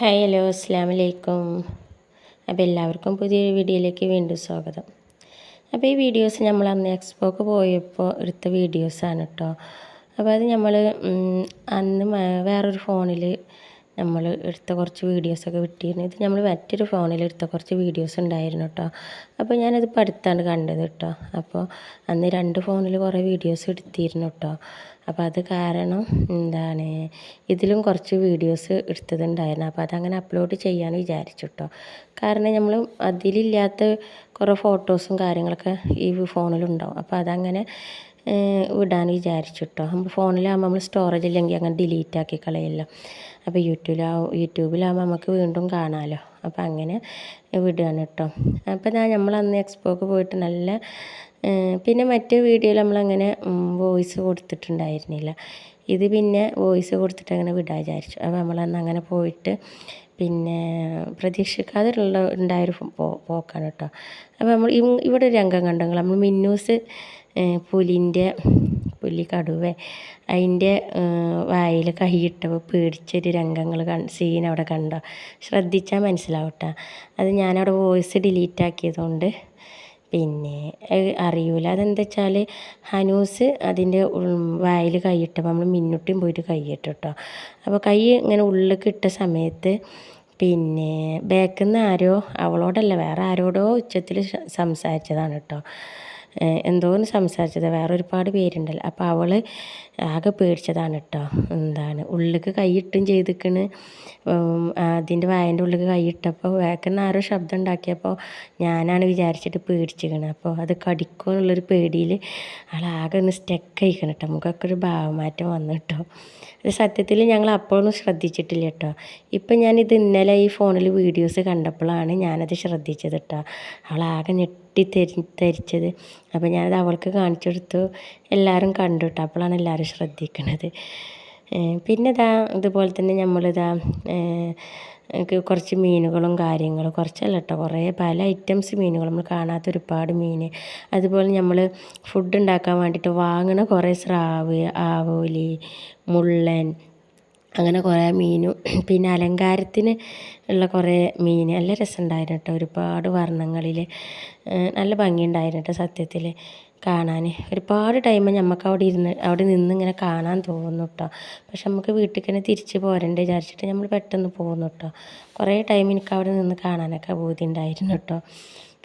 Hi hello അസ്സാം വലൈക്കും അപ്പോൾ എല്ലാവർക്കും പുതിയൊരു വീഡിയോയിലേക്ക് വീണ്ടും സ്വാഗതം. അപ്പോൾ ഈ വീഡിയോസ് നമ്മൾ അന്ന് എക്സ്പോക്ക് പോയപ്പോൾ എടുത്ത വീഡിയോസാണ് കേട്ടോ. അപ്പോൾ അത് നമ്മൾ അന്ന് വേറൊരു ഫോണിൽ നമ്മൾ എടുത്ത കുറച്ച് വീഡിയോസൊക്കെ വിട്ടിരുന്നു. ഇത് നമ്മൾ മറ്റൊരു ഫോണിൽ എടുത്ത കുറച്ച് വീഡിയോസ് ഉണ്ടായിരുന്നു കേട്ടോ അപ്പോൾ ഞാനത് പഠിത്താണ് കണ്ടത് കേട്ടോ അപ്പോൾ അന്ന് രണ്ട് ഫോണിൽ കുറേ വീഡിയോസ് എടുത്തിരുന്നു കേട്ടോ അപ്പോൾ അത് കാരണം എന്താണ് ഇതിലും കുറച്ച് വീഡിയോസ് എടുത്തതുണ്ടായിരുന്നു. അപ്പോൾ അതങ്ങനെ അപ്ലോഡ് ചെയ്യാൻ വിചാരിച്ചു കേട്ടോ കാരണം നമ്മൾ അതിലില്ലാത്ത കുറേ ഫോട്ടോസും കാര്യങ്ങളൊക്കെ ഈ ഫോണിലുണ്ടാവും അപ്പോൾ അതങ്ങനെ വിടാൻ വിചാരിച്ചു കേട്ടോ ഫോണിലാകുമ്പോൾ നമ്മൾ സ്റ്റോറേജ് ഇല്ലെങ്കിൽ അങ്ങനെ ഡിലീറ്റ് ആക്കി കളയല്ലോ. അപ്പോൾ യൂട്യൂബിലാവും യൂട്യൂബിലാകുമ്പോൾ നമുക്ക് വീണ്ടും കാണാമല്ലോ അപ്പോൾ അങ്ങനെ വിടുകയാണ് കേട്ടോ അപ്പോൾ ഞാൻ നമ്മൾ അന്ന് എക്സ്പോക്ക് പോയിട്ട് നല്ല പിന്നെ മറ്റേ വീഡിയോയിൽ നമ്മളങ്ങനെ വോയിസ് കൊടുത്തിട്ടുണ്ടായിരുന്നില്ല. ഇത് പിന്നെ വോയിസ് കൊടുത്തിട്ട് അങ്ങനെ വിടാൻ വിചാരിച്ചു. അപ്പോൾ നമ്മളന്ന് അങ്ങനെ പോയിട്ട് പിന്നെ പ്രതീക്ഷിക്കാതെ ഉള്ള ഉണ്ടായൊരു പോക്കാണ് കേട്ടോ അപ്പോൾ നമ്മൾ ഇവിടെ ഒരു രംഗം കണ്ടെങ്കിൽ നമ്മൾ മിന്നൂസ് പുലിന്റെ പുലി കടുവ അതിന്റെ വായിൽ കൈയിട്ടപ്പോൾ പേടിച്ചൊരു രംഗങ്ങൾ സീൻ അവിടെ കണ്ടോ? ശ്രദ്ധിച്ചാൽ മനസ്സിലാവും കേട്ടോ അത് ഞാനവിടെ വോയിസ് ഡിലീറ്റ് ആക്കിയതുകൊണ്ട് പിന്നെ അറിയൂല. അതെന്താ വെച്ചാൽ ഹനൂസ് അതിന്റെ വായിൽ കൈയിട്ടപ്പോൾ നമ്മൾ മിന്നുട്ടിയും പോയിട്ട് കൈയിട്ടു കേട്ടോ അപ്പോൾ കൈ ഇങ്ങനെ ഉള്ളിലേക്ക് ഇട്ട സമയത്ത് പിന്നെ ബാക്കിൽ നിന്ന് ആരോ അവളോടല്ല വേറെ ആരോടോ ഉച്ചത്തിൽ സംസാരിച്ചതാണ് കേട്ടോ. എന്തോന്ന് സംസാരിച്ചത്? വേറെ ഒരുപാട് പേരുണ്ടല്ലോ. അപ്പോൾ അവൾ ആകെ പേടിച്ചതാണ് കേട്ടോ എന്താണ്? ഉള്ളിലേക്ക് കൈയിട്ടും ചെയ്തിക്കണ്. അതിന്റെ വായന്റെ ഉള്ളിൽ കൈയിട്ടപ്പോൾ വേക്കുന്ന ആരോ ശബ്ദം ഉണ്ടാക്കിയപ്പോൾ ഞാനാണ് വിചാരിച്ചിട്ട് പേടിച്ചിക്കണ് അപ്പോൾ അത് കടിക്കുമോ എന്നുള്ളൊരു പേടിയിൽ ആളാകെ ഒന്ന് സ്റ്റക്ക് ആയിക്കണം കേട്ടോ നമുക്കൊക്കെ ഒരു ഭാവമാറ്റം വന്നു കേട്ടോ അത് സത്യത്തിൽ ഞങ്ങൾ അപ്പോഴൊന്നും ശ്രദ്ധിച്ചിട്ടില്ല കേട്ടോ ഇപ്പം ഞാനിത് ഇന്നലെ ഈ ഫോണിൽ വീഡിയോസ് കണ്ടപ്പോഴാണ് ഞാനത് ശ്രദ്ധിച്ചത് കേട്ടോ അവളാകെ ഞെട്ടി തെരി ധരിച്ചത് അപ്പോൾ ഞാനത് അവൾക്ക് കാണിച്ചു കൊടുത്തു. എല്ലാവരും കണ്ടു കേട്ടോ അപ്പോഴാണ് എല്ലാവരും ശ്രദ്ധിക്കണത്. പിന്നെ ഇതാ ഇതുപോലെ തന്നെ നമ്മളിതാ കുറച്ച് മീനുകളും കാര്യങ്ങളും കുറച്ചല്ല കേട്ടോ കുറേ പല ഐറ്റംസ് മീനുകൾ നമ്മൾ കാണാത്ത ഒരുപാട് മീൻ. അതുപോലെ നമ്മൾ ഫുഡ് ഉണ്ടാക്കാൻ വേണ്ടിയിട്ട് വാങ്ങണ കുറേ സ്രാവ് ആവോലി മുള്ളൻ അങ്ങനെ കുറേ മീനും പിന്നെ അലങ്കാരത്തിന് ഉള്ള കുറേ മീൻ. നല്ല രസമുണ്ടായിരുന്നു കേട്ടോ. ഒരുപാട് വർണങ്ങളിൽ നല്ല ഭംഗിയുണ്ടായിരുന്നു കേട്ടോ സത്യത്തിൽ കാണാൻ ഒരുപാട് ടൈം നമുക്ക് അവിടെ ഇരുന്ന് അവിടെ നിന്ന് ഇങ്ങനെ കാണാൻ തോന്നുന്നു കേട്ടോ പക്ഷെ നമുക്ക് വീട്ടിൽ തന്നെ തിരിച്ച് പോരണ്ടേ വിചാരിച്ചിട്ട് നമ്മൾ പെട്ടെന്ന് പോകുന്നു കേട്ടോ കുറേ ടൈം എനിക്ക് അവിടെ നിന്ന് കാണാനൊക്കെ ബോധ്യം ഉണ്ടായിരുന്നു കേട്ടോ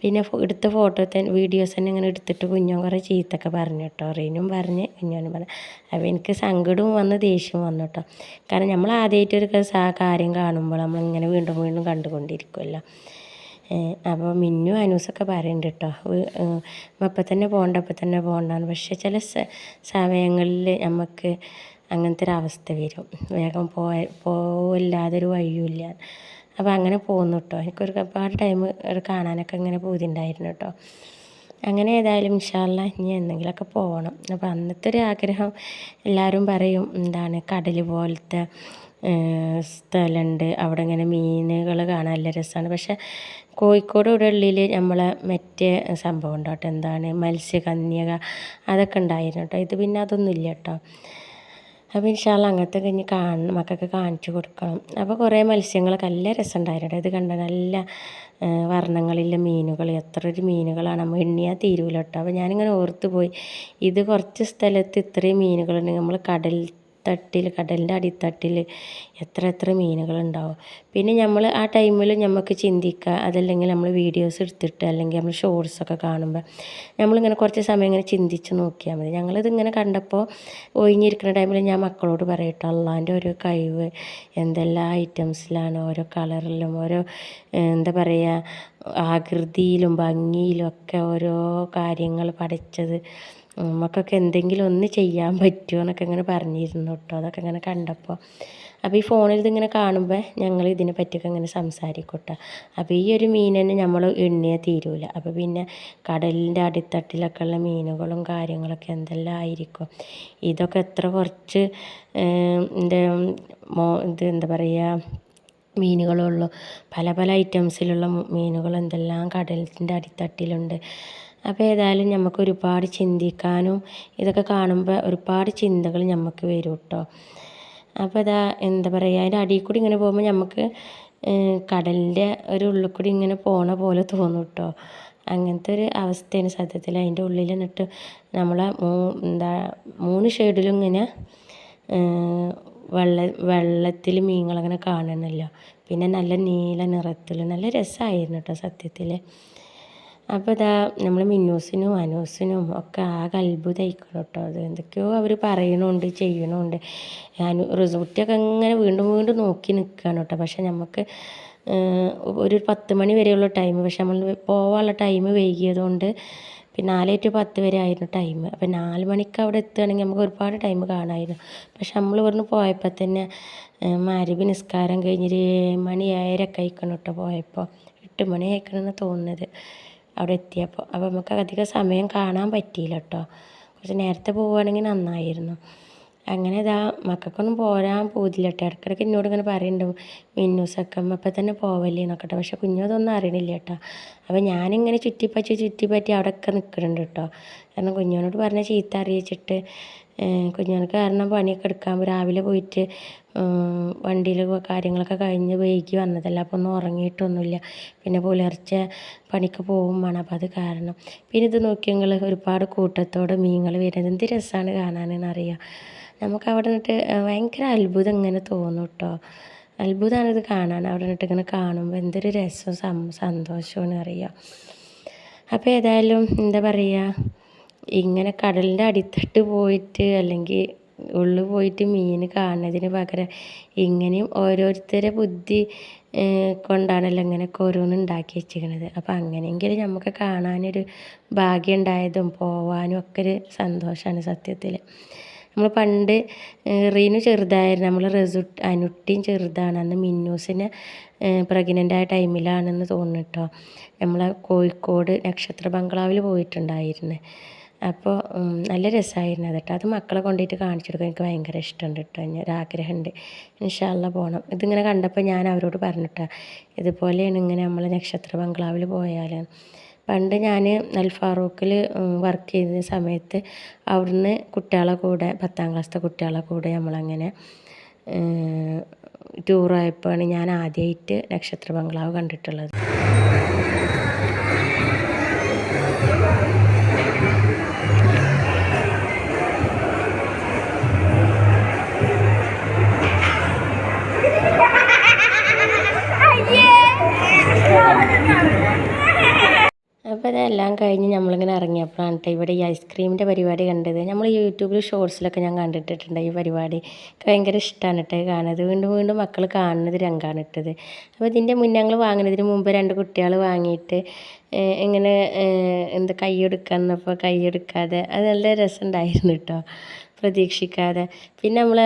പിന്നെ എടുത്ത ഫോട്ടോ തന്നെ വീഡിയോസ് തന്നെ ഇങ്ങനെ എടുത്തിട്ട് കുഞ്ഞോൻ കുറേ ചീത്തൊക്കെ പറഞ്ഞു കേട്ടോ റീനും പറഞ്ഞ് കുഞ്ഞോനും പറഞ്ഞു. അപ്പോൾ എനിക്ക് സങ്കടവും വന്ന് ദേഷ്യവും വന്നു കേട്ടോ കാരണം നമ്മൾ ആദ്യമായിട്ട് ഒരു കാര്യം കാണുമ്പോൾ നമ്മളിങ്ങനെ വീണ്ടും വീണ്ടും കണ്ടുകൊണ്ടിരിക്കുമല്ലോ അപ്പോൾ മിന്നു അനൂസൊക്കെ പറയുന്നുണ്ട് കേട്ടോ അപ്പം തന്നെ പോകണ്ട അപ്പം തന്നെ പോകണ്ടാന്ന് പക്ഷേ ചില സമയങ്ങളിൽ നമുക്ക് അങ്ങനത്തെ ഒരു അവസ്ഥ വരും. വേഗം പോയ പോവില്ലാതൊരു വഴിയുമില്ല അപ്പോൾ അങ്ങനെ പോകുന്നു കേട്ടോ എനിക്കൊരു ഒരുപാട് ടൈം കാണാനൊക്കെ ഇങ്ങനെ പൂതിണ്ടായിരുന്നു കേട്ടോ അങ്ങനെ ഏതായാലും ഇൻഷാല്ല ഇനി എന്തെങ്കിലുമൊക്കെ പോകണം അപ്പോൾ അന്നത്തെ ഒരു ആഗ്രഹം എല്ലാവരും പറയും എന്താണ് കടൽ പോലത്തെ സ്ഥലമുണ്ട് അവിടെ ഇങ്ങനെ മീനുകൾ കാണാൻ നല്ല രസമാണ് പക്ഷെ കോഴിക്കോട് ഉള്ളിൽ നമ്മളെ മറ്റേ സംഭവം ഉണ്ട് കേട്ടോ എന്താണ്? മത്സ്യകന്യക അതൊക്കെ ഉണ്ടായിരുന്നു കേട്ടോ ഇത് പിന്നെ അതൊന്നും ഇല്ല കേട്ടോ അപ്പോൾ ഇൻഷാല്ല അങ്ങനത്തെ കഴിഞ്ഞ് കാണണം മക്കൾക്ക് കാണിച്ചു കൊടുക്കണം. അപ്പോൾ കുറേ മത്സ്യങ്ങളൊക്കെ നല്ല രസമുണ്ടായിരുന്നു ഇത് കണ്ട നല്ല വർണങ്ങളിലെ മീനുകൾ എത്ര ഒരു മീനുകളാണ്. നമ്മൾ എണ്ണിയാൽ തീരൂല കേട്ടോ അപ്പോൾ ഞാനിങ്ങനെ ഓർത്ത് പോയി. ഇത് കുറച്ച് സ്ഥലത്ത് ഇത്രയും മീനുകളുണ്ട് നമ്മൾ കടൽ തട്ടിൽ കടലിന്റെ അടിത്തട്ടിൽ എത്ര എത്ര മീനുകളുണ്ടാവും. പിന്നെ നമ്മൾ ആ ടൈമിൽ നമുക്ക് ചിന്തിക്കുക അതല്ലെങ്കിൽ നമ്മൾ വീഡിയോസ് എടുത്തിട്ട് അല്ലെങ്കിൽ നമ്മൾ ഷോർട്സൊക്കെ കാണുമ്പോൾ നമ്മളിങ്ങനെ കുറച്ച് സമയം ഇങ്ങനെ ചിന്തിച്ച് നോക്കിയാൽ മതി. ഞങ്ങളിതിങ്ങനെ കണ്ടപ്പോൾ ഒഴിഞ്ഞിരിക്കുന്ന ടൈമിൽ ഞാൻ മക്കളോട് പറയട്ടോ അള്ളാന്റെ ഓരോ കഴിവ് എന്തെല്ലാം ഐറ്റംസിലാണ് ഓരോ കളറിലും ഓരോ എന്താ പറയുക ആകൃതിയിലും ഭംഗിയിലും ഒക്കെ ഓരോ കാര്യങ്ങൾ പഠിച്ചത്. നമുക്കൊക്കെ എന്തെങ്കിലും ഒന്ന് ചെയ്യാൻ പറ്റുമോ എന്നൊക്കെ ഇങ്ങനെ പറഞ്ഞിരുന്നു കേട്ടോ. അതൊക്കെ ഇങ്ങനെ കണ്ടപ്പോൾ അപ്പോൾ ഈ ഫോണിൽ ഇതിങ്ങനെ കാണുമ്പോൾ ഞങ്ങൾ ഇതിനെ പറ്റിയൊക്കെ ഇങ്ങനെ സംസാരിക്കട്ടെ അപ്പോൾ ഈ ഒരു മീൻ തന്നെ നമ്മൾ എണ്ണിയാൽ തീരൂല. അപ്പോൾ പിന്നെ കടലിന്റെ അടിത്തട്ടിലൊക്കെ ഉള്ള മീനുകളും കാര്യങ്ങളൊക്കെ എന്തെല്ലാം ആയിരിക്കും? ഇതൊക്കെ എത്ര കുറച്ച് എന്താ മോ ഇത് എന്താ പറയുക മീനുകളുള്ളൂ. പല പല ഐറ്റംസിലുള്ള മീനുകൾ എന്തെല്ലാം കടലിന്റെ അടിത്തട്ടിലുണ്ട്. അപ്പോൾ ഏതായാലും നമുക്ക് ഒരുപാട് ചിന്തിക്കാനും ഇതൊക്കെ കാണുമ്പോൾ ഒരുപാട് ചിന്തകൾ നമുക്ക് വരും കേട്ടോ. അപ്പോൾ ഇതാ എന്താ പറയുക അതിന്റെ അടിയിൽ കൂടി ഇങ്ങനെ പോകുമ്പോൾ നമുക്ക് കടലിന്റെ ഒരു ഉള്ളിൽ കൂടി ഇങ്ങനെ പോണ പോലെ തോന്നും കേട്ടോ. അങ്ങനത്തെ ഒരു അവസ്ഥയാണ് സത്യത്തിൽ. അതിന്റെ ഉള്ളിൽ നിന്നിട്ട് നമ്മളെ എന്താ മൂന്ന് ഷെയ്ഡിലും ഇങ്ങനെ വെള്ള വെള്ളത്തിൽ മീനുകളങ്ങനെ കാണണമല്ലോ പിന്നെ നല്ല നീല നിറത്തിൽ നല്ല രസമായിരുന്നു കേട്ടോ സത്യത്തിൽ. അപ്പോൾ ഇതാ നമ്മൾ മിന്നൂസിനും അനൂസിനും ഒക്കെ ആകെ അത്ഭുതമായിക്കണം കേട്ടോ അത് എന്തൊക്കെയോ അവർ പറയണുണ്ട് ചെയ്യണുണ്ട്. അനു റിസോർട്ടൊക്കെ ഇങ്ങനെ വീണ്ടും വീണ്ടും നോക്കി നിൽക്കുകയാണ് കേട്ടോ പക്ഷെ നമുക്ക് ഒരു പത്ത് മണി വരെയുള്ള ടൈം പക്ഷെ നമ്മൾ പോവാനുള്ള ടൈം വൈകിയതുകൊണ്ട് പിന്നെ നാല് ടു പത്ത് വരെ ആയിരുന്നു ടൈം അപ്പം നാല് മണിക്ക് അവിടെ എത്തുകയാണെങ്കിൽ നമുക്ക് ഒരുപാട് ടൈം കാണാമായിരുന്നു പക്ഷെ നമ്മൾ ഇവിടുന്ന് പോയപ്പോൾ തന്നെ മാരുവി നിസ്കാരം കഴിഞ്ഞൊരു മണി ഏഴരയൊക്കെ ആയിക്കണം കേട്ടോ പോയപ്പോൾ എട്ട് മണി ആയിക്കണമെന്ന് തോന്നുന്നത്. അവിടെ എത്തിയപ്പോൾ. അപ്പോൾ നമുക്ക് അധികം സമയം കാണാൻ പറ്റിയില്ല കേട്ടോ. കുറച്ച് നേരത്തെ പോവുകയാണെങ്കിൽ നന്നായിരുന്നു. അങ്ങനെ ഇതാ മക്കൾക്കൊന്നും പോരാൻ പോതില്ല കേട്ടോ. ഇടയ്ക്കിടയ്ക്ക് എന്നോട് ഇങ്ങനെ പറയുന്നുണ്ട് മിന്നൂസൊക്കെ അപ്പം തന്നെ പോവല്ലേ എന്നൊക്കെ കേട്ടോ പക്ഷെ കുഞ്ഞതൊന്നും അറിയണില്ല കേട്ടോ അപ്പം ഞാനിങ്ങനെ ചുറ്റിപ്പറ്റി ചുറ്റിപ്പറ്റി അവിടെയൊക്കെ നിൽക്കുന്നുണ്ട് കേട്ടോ കാരണം കുഞ്ഞോനോട് പറഞ്ഞ ചീത്ത അറിയിച്ചിട്ട് കുഞ്ഞോനക്ക് കാരണം പണിയൊക്കെ എടുക്കാൻ രാവിലെ പോയിട്ട് വണ്ടിയിൽ കാര്യങ്ങളൊക്കെ കഴിഞ്ഞ് വൈകി വന്നതല്ല. അപ്പോൾ ഒന്നും ഉറങ്ങിയിട്ടൊന്നുമില്ല. പിന്നെ പുലർച്ചെ പണിക്ക് പോകും വേണം അപ്പോൾ അത് കാരണം. പിന്നെ ഇത് നോക്കിയെങ്കിൽ ഒരുപാട് കൂട്ടത്തോടെ മീനുകൾ വരുന്നത് എന്ത് രസമാണ് കാണാനെന്നറിയാം. നമുക്ക് അവിടെ നിന്നിട്ട് ഭയങ്കര അത്ഭുതം ഇങ്ങനെ തോന്നും കേട്ടോ അത്ഭുതമാണ് ഇത് കാണാൻ. അവിടെ നിന്നിട്ട് ഇങ്ങനെ കാണുമ്പോൾ എന്തൊരു രസവും സം സന്തോഷമാണ് അറിയാം. അപ്പോൾ ഏതായാലും എന്താ പറയുക ഇങ്ങനെ കടലിന്റെ അടിത്തട്ട് പോയിട്ട് അല്ലെങ്കിൽ ഉള്ളു പോയിട്ട് മീൻ കാണുന്നതിന് പകരം ഇങ്ങനെയും ഓരോരുത്തരെ ബുദ്ധി കൊണ്ടാണല്ലോ ഇങ്ങനെയൊക്കെ ഓരോന്ന് ഉണ്ടാക്കി വെച്ചിരിക്കുന്നത് അപ്പോൾ അങ്ങനെയെങ്കിലും നമുക്ക് കാണാനൊരു ഭാഗ്യം ഉണ്ടായതും പോവാനും ഒക്കെ ഒരു സന്തോഷമാണ് സത്യത്തിൽ നമ്മൾ പണ്ട് റീനു ചെറുതായിരുന്നു. നമ്മൾ റെസു അനുട്ടിയും ചെറുതാണ്. അന്ന് മിന്നൂസിനെ പ്രഗ്നന്റ് ആയ ടൈമിലാണെന്ന് തോന്നുന്നു കേട്ടോ നമ്മൾ കോഴിക്കോട് നക്ഷത്ര ബംഗ്ലാവിൽ പോയിട്ടുണ്ടായിരുന്നു. അപ്പോൾ നല്ല രസമായിരുന്നു അത് കേട്ടോ. അത് മക്കളെ കൊണ്ടുപോയിട്ട് കാണിച്ചു കൊടുക്കാൻ എനിക്ക് ഭയങ്കര ഇഷ്ടമുണ്ട് കേട്ടോ. ഒരാഗ്രഹമുണ്ട് ഇൻഷാല്ല പോകണം ഇതിങ്ങനെ കണ്ടപ്പോൾ ഞാൻ അവരോട് പറഞ്ഞിട്ടാ ഇതുപോലെയാണ് ഇങ്ങനെ നമ്മൾ നക്ഷത്ര ബംഗ്ലാവിൽ പോയാൽ പണ്ട് ഞാൻ അൽ വർക്ക് ചെയ്യുന്ന സമയത്ത് അവിടുന്ന് കുട്ടികളെ കൂടെ പത്താം ക്ലാസ്സിലത്തെ കുട്ടികളെ കൂടെ നമ്മളങ്ങനെ ടൂറായപ്പോഴാണ് ഞാൻ ആദ്യമായിട്ട് നക്ഷത്ര ബംഗ്ലാവ് കണ്ടിട്ടുള്ളത്. അപ്പോൾ ഇതെല്ലാം കഴിഞ്ഞ് നമ്മളിങ്ങനെ ഇറങ്ങിയപ്പോഴാണ് കേട്ടോ ഇവിടെ ഈ ഐസ്ക്രീമിന്റെ പരിപാടി കണ്ടത്. നമ്മൾ യൂട്യൂബിൽ ഷോർട്സിലൊക്കെ ഞാൻ കണ്ടിട്ടിട്ടുണ്ട് ഈ പരിപാടി. ഭയങ്കര ഇഷ്ടമാണ് കേട്ടോ കാണുന്നത് വീണ്ടും വീണ്ടും മക്കൾ കാണുന്നത് രംഗമാണ് ഇട്ടത്. അപ്പോൾ ഇതിന്റെ മുന്നേ ഞങ്ങൾ വാങ്ങുന്നതിന് മുമ്പ് രണ്ട് കുട്ടികൾ വാങ്ങിയിട്ട് ഇങ്ങനെ എന്താ കൈയ്യെടുക്കാന്നപ്പോൾ കൈയെടുക്കാതെ അത് നല്ല രസമുണ്ടായിരുന്നു കേട്ടോ പ്രതീക്ഷിക്കാതെ. പിന്നെ നമ്മൾ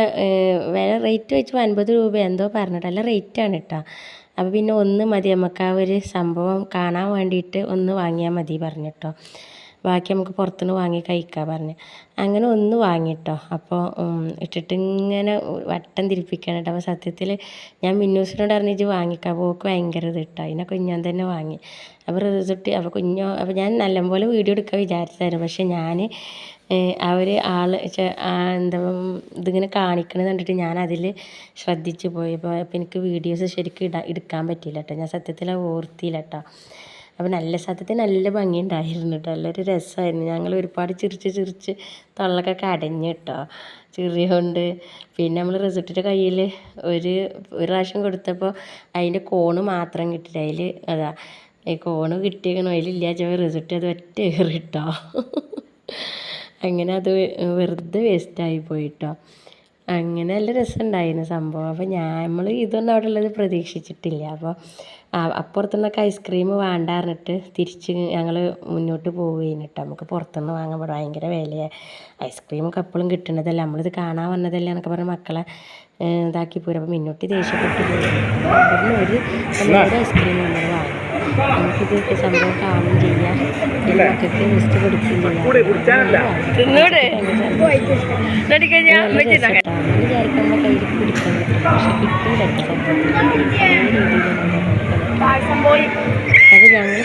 വില റേറ്റ് വെച്ച് അൻപത് രൂപ എന്തോ പറഞ്ഞിട്ട് നല്ല റേറ്റാണ് കേട്ടോ അപ്പോൾ പിന്നെ ഒന്ന് മതി നമുക്ക് ആ ഒരു സംഭവം കാണാൻ വേണ്ടിയിട്ട് ഒന്ന് വാങ്ങിയാൽ മതി പറഞ്ഞിട്ടോ. ബാക്കി നമുക്ക് പുറത്തുനിന്ന് വാങ്ങി കഴിക്കാൻ പറഞ്ഞു. അങ്ങനെ ഒന്ന് വാങ്ങിട്ടോ. അപ്പോൾ ഇട്ടിട്ട് ഇങ്ങനെ വട്ടം തിരിപ്പിക്കണം കേട്ടോ. അപ്പോൾ സത്യത്തിൽ ഞാൻ മിന്നൂസിനോട് അറിഞ്ഞിട്ട് വാങ്ങിക്കാം. ഓക്ക് ഭയങ്കര ഇത് കേട്ടോ. അതിനെ കുഞ്ഞാൻ തന്നെ വാങ്ങി. അപ്പോൾ റിസൾട്ട് അപ്പോൾ കുഞ്ഞോ അപ്പോൾ ഞാൻ നല്ലപോലെ വീഡിയോ എടുക്കാൻ വിചാരിച്ചായിരുന്നു പക്ഷേ ഞാൻ അവർ ആൾ എന്താ ഇതിങ്ങനെ കാണിക്കണത് കണ്ടിട്ട് ഞാൻ അതിൽ ശ്രദ്ധിച്ചു പോയി. അപ്പോൾ എനിക്ക് വീഡിയോസ് ശരിക്കും ഇടാൻ എടുക്കാൻ പറ്റിയില്ല കേട്ടോ. ഞാൻ സത്യത്തിൽ ഓർത്തിയില്ല കേട്ടോ. അപ്പോൾ നല്ല സത്യത്തിൽ നല്ല ഭംഗിയുണ്ടായിരുന്നു കേട്ടോ നല്ലൊരു രസമായിരുന്നു ഞങ്ങൾ ഒരുപാട് ചിരിച്ച് ചിരിച്ച് തള്ളൊക്കെ കടഞ്ഞു കേട്ടോ കൊണ്ട് പിന്നെ നമ്മൾ റിസൾട്ടിന്റെ കയ്യിൽ ഒരു ഒരു പ്രാവശ്യം കൊടുത്തപ്പോൾ അതിന്റെ കോണ് മാത്രം കിട്ടില്ല അതിൽ അതാ ഈ കോണ് കിട്ടിയേക്കണോ. അതിലില്ല ചോ റിസൾട്ട് അത് ഒറ്റ ഏറിട്ടോ അങ്ങനെ അത് വെറുതെ വേസ്റ്റായി പോയിട്ടോ അങ്ങനെ നല്ല രസമുണ്ടായിരുന്നു സംഭവം. അപ്പോൾ ഞാൻ നമ്മൾ ഇതൊന്നും അവിടെ ഉള്ളത് പ്രതീക്ഷിച്ചിട്ടില്ല. അപ്പോൾ അപ്പുറത്തുനിന്നൊക്കെ ഐസ്ക്രീം വേണ്ട പറഞ്ഞിട്ട് തിരിച്ച് ഞങ്ങൾ മുന്നോട്ട് പോവുകയാണ് കേട്ടോ. നമുക്ക് പുറത്തുനിന്ന് വാങ്ങാൻ ഭയങ്കര വിലയാണ് ഐസ്ക്രീമൊക്കെ എപ്പോഴും കിട്ടുന്നതല്ല. നമ്മളിത് കാണാൻ വന്നതല്ലേ എന്നൊക്കെ പറഞ്ഞ മക്കളെ ഇതാക്കി പോരും. അപ്പോൾ മുന്നോട്ട് ദേഷ്യപ്പെട്ട് പോയി ഒരു ഐസ്ക്രീം നമ്മൾ വാങ്ങി. നമുക്കിത് സംഭവം കാണും ചെയ്യാം. മക്കൾക്ക് വിചാരിക്കുമ്പോൾ കയ്യിൽ പിടിക്കാൻ പറ്റും. പക്ഷെ കിട്ടിയില്ല അത് ഞങ്ങൾ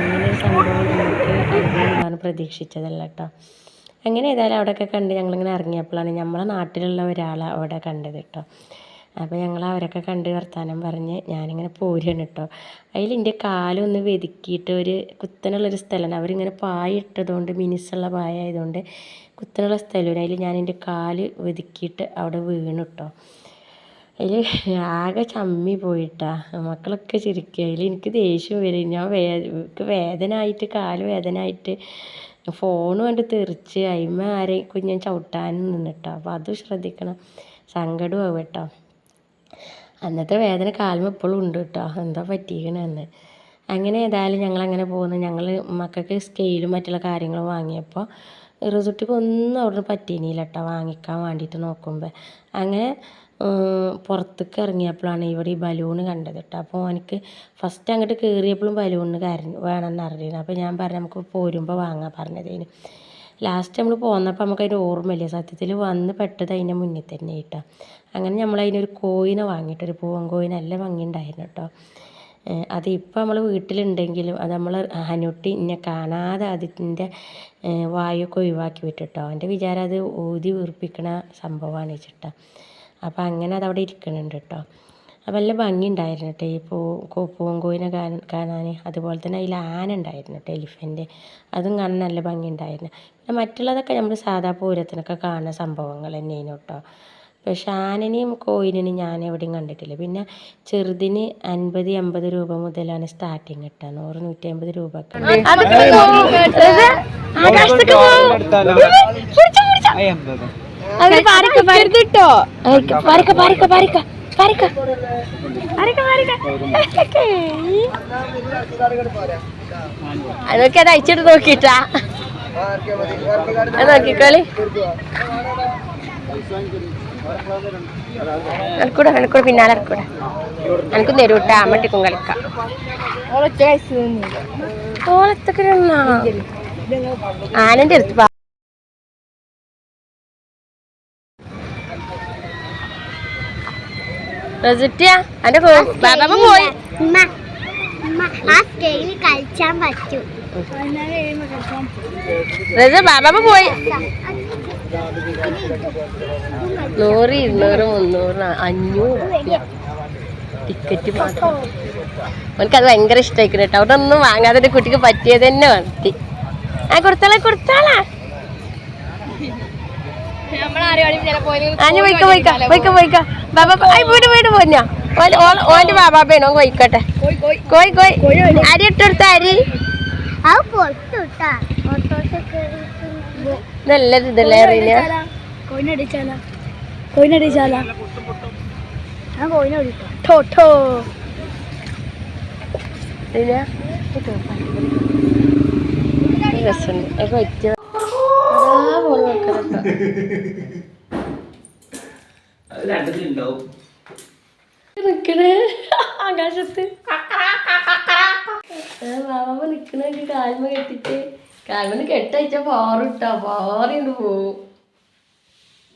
അങ്ങനെ സംഭവം നമുക്ക് പ്രതീക്ഷിച്ചതല്ല കേട്ടോ. അങ്ങനെ ഏതായാലും അവിടെയൊക്കെ കണ്ട് ഞങ്ങളിങ്ങനെ ഇറങ്ങിയപ്പോഴാണ് നമ്മളെ നാട്ടിലുള്ള ഒരാളെ അവിടെ കണ്ടത് കേട്ടോ. അപ്പോൾ ഞങ്ങൾ അവരൊക്കെ കണ്ട് വർത്താനം പറഞ്ഞ് ഞാനിങ്ങനെ പോരുകയാണ് കേട്ടോ അതിൽ എന്റെ കാലൊന്ന് വെതുക്കിയിട്ട് ഒരു കുത്തനുള്ളൊരു സ്ഥലമാണ് അവരിങ്ങനെ പായ ഇട്ടതുകൊണ്ട് മിനുസുള്ള പായ ആയതുകൊണ്ട് കുത്തനുള്ള സ്ഥലമാണ് അതിൽ ഞാൻ എന്റെ കാൽ വെതുക്കിയിട്ട് അവിടെ വീണു കേട്ടോ അതിൽ ആകെ ചമ്മി പോയിട്ടാ മക്കളൊക്കെ ചിരിക്കുക അതിൽ എനിക്ക് ദേഷ്യം വരും. ഞാൻ വേ എനിക്ക് വേദന ആയിട്ട് കാൽ വേദന ആയിട്ട് ഫോൺ കണ്ട് തെറിച്ച് അയിമ ആരെയും കുഞ്ഞൻ ചവിട്ടാനും നിന്നിട്ടോ. അപ്പോൾ അതും ശ്രദ്ധിക്കണം. സങ്കടമാവും കേട്ടോ. അന്നത്തെ വേദന കാലം ഇപ്പോഴും ഉണ്ട് കേട്ടോ എന്താ പറ്റിയിരിക്കണെന്ന് അങ്ങനെ ഏതായാലും ഞങ്ങൾ അങ്ങനെ പോകുന്നു ഞങ്ങൾ മക്കൾക്ക് സ്കെയിലും മറ്റുള്ള കാര്യങ്ങളും വാങ്ങിയപ്പോൾ റിസുട്ടിക്ക് ഒന്നും അവിടുന്ന് പറ്റീനില്ല കേട്ടോ വാങ്ങിക്കാൻ വേണ്ടിയിട്ട് നോക്കുമ്പോൾ അങ്ങനെ പുറത്തേക്ക് ഇറങ്ങിയപ്പോഴാണ് ഇവിടെ ഈ ബലൂൺ കണ്ടത് കേട്ടോ അപ്പോൾ എനിക്ക് ഫസ്റ്റ് അങ്ങോട്ട് കയറിയപ്പോഴും ബലൂണിന് കാര്യം വേണമെന്ന് അറിഞ്ഞിരുന്നു. അപ്പോൾ ഞാൻ പറഞ്ഞു നമുക്ക് പോരുമ്പോൾ വാങ്ങാൻ പറഞ്ഞതേന്. ലാസ്റ്റ് നമ്മൾ പോന്നപ്പോൾ നമുക്ക് അതിന്റെ ഓർമ്മയില്ല? സത്യത്തിൽ വന്ന് പെട്ടത് അതിന്റെ മുന്നിൽ തന്നെ കേട്ടോ അങ്ങനെ നമ്മൾ അതിനൊരു കോയിനെ വാങ്ങിയിട്ട് ഒരു പൂവൻ കോയിൻ നല്ല ഭംഗിയുണ്ടായിരുന്നു കേട്ടോ. അത് നമ്മൾ വീട്ടിലുണ്ടെങ്കിലും അത് നമ്മൾ ഹനുട്ടി എന്നെ കാണാതെ അതിന്റെ വായൊക്കെ ഒഴിവാക്കി വിട്ടിട്ടോ. എന്റെ വിചാരം അത് ഊതി വീർപ്പിക്കണ സംഭവമാണ് വെച്ചിട്ടാ. അപ്പോൾ അങ്ങനെ അതവിടെ ഇരിക്കുന്നുണ്ട് കേട്ടോ. അപ്പോൾ നല്ല ഭംഗിയുണ്ടായിരുന്നു കേട്ടോ. ഈ പൂ പൂങ്കോയിനെ കാണാൻ കാണാൻ അതുപോലെ തന്നെ അതിൽ ആന ഉണ്ടായിരുന്നു കേട്ടോ എലിഫന്റ്. അതും കാണാൻ നല്ല ഭംഗിയുണ്ടായിരുന്നു. പിന്നെ മറ്റുള്ളതൊക്കെ നമ്മൾ സാധാ പൂരത്തിനൊക്കെ കാണുന്ന സംഭവങ്ങൾ തന്നെയാണ് കേട്ടോ. പക്ഷെ ആനനെയും കോയിനെയും ഞാൻ എവിടെയും കണ്ടിട്ടില്ല. പിന്നെ ചെറുതിന് അൻപത് എൺപത് രൂപ മുതലാണ് സ്റ്റാർട്ടിങ് കിട്ടുക. നൂറ് നൂറ്റി അമ്പത് രൂപ ഒക്കെ അതൊക്കെ അത് അയച്ചിട്ട് നോക്കിട്ടാ. നോക്കിക്കോളി. എനിക്കൂടെ എനിക്കൂടെ പിന്നാലെ ഇറക്കൂടെ എനിക്ക് തരൂട്ടാ അമ്മട്ടിക്കും കളിക്കാം. ആനന്റെ അടുത്ത് പാ റസിറ്റിയ അന്റെ ബാബാ പോയി. കളിച്ചാൻ പറ്റും. റസ ബാബാ പോയി. നൂറ് ഇരുന്നൂറ് മുന്നൂറ് അഞ്ഞൂറ് ടിക്കറ്റ് മാത്രം. എനിക്കത് ഭയങ്കര ഇഷ്ടമായിക്കണം കേട്ടോ. അവിടെ ഒന്നും വാങ്ങാതെ കുട്ടിക്ക് പറ്റിയത് തന്നെ മതി. ആ കൊടുത്താളാ കൊടുത്താളാ. ഓന്റെ ബാബാപ്പേണോ പോയിക്കോട്ടെ. കോയി കോയി അരി ഇട്ടെടുത്ത അരി? നല്ലൊരു ഇതല്ലേ അറിയില്ല. നിക്കണേ. ആകാശത്ത്. മാമ നിക്കണ കാൽമ കെട്ടിട്ട്. കാൽമന് കെട്ടയച്ച പാറിട്ടാ പാറിണ്ട് പോവും.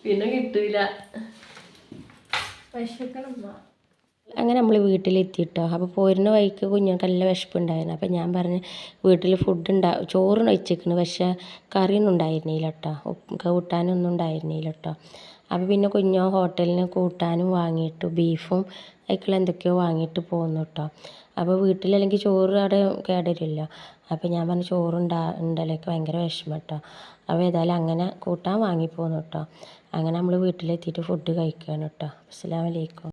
പിന്നെ കിട്ടൂല. അങ്ങനെ നമ്മൾ വീട്ടിലെത്തിയിട്ടോ അപ്പോൾ പോരുന്ന വഴിക്ക് കുഞ്ഞുങ്ങൾക്ക് നല്ല വിശപ്പുണ്ടായിരുന്നു. അപ്പോൾ ഞാൻ പറഞ്ഞു വീട്ടിൽ ഫുഡ് ഉണ്ടാ ചോറ് വെച്ചേക്കണ് പക്ഷേ കറിയൊന്നും ഉണ്ടായിരുന്നില്ല കേട്ടോ കൂട്ടാനൊന്നും ഉണ്ടായിരുന്നില്ല കേട്ടോ അപ്പോൾ പിന്നെ കുഞ്ഞോ ഹോട്ടലിന് കൂട്ടാനും വാങ്ങിയിട്ടു ബീഫും അതിക്കുള്ള എന്തൊക്കെയോ വാങ്ങിയിട്ട് പോന്നു കേട്ടോ അപ്പോൾ വീട്ടിലല്ലെങ്കിൽ ചോറ് അവിടെ കേടരില്ല. അപ്പോൾ ഞാൻ പറഞ്ഞു ചോറുണ്ടാ ഉണ്ടല്ലേക്ക് ഭയങ്കര വിഷമം കേട്ടോ അപ്പോൾ ഏതായാലും അങ്ങനെ കൂട്ടാൻ വാങ്ങി പോന്നു കേട്ടോ അങ്ങനെ നമ്മൾ വീട്ടിലെത്തിയിട്ട് ഫുഡ് കഴിക്കുകയാണ് കേട്ടോ അസ്സലാമു അലൈക്കും.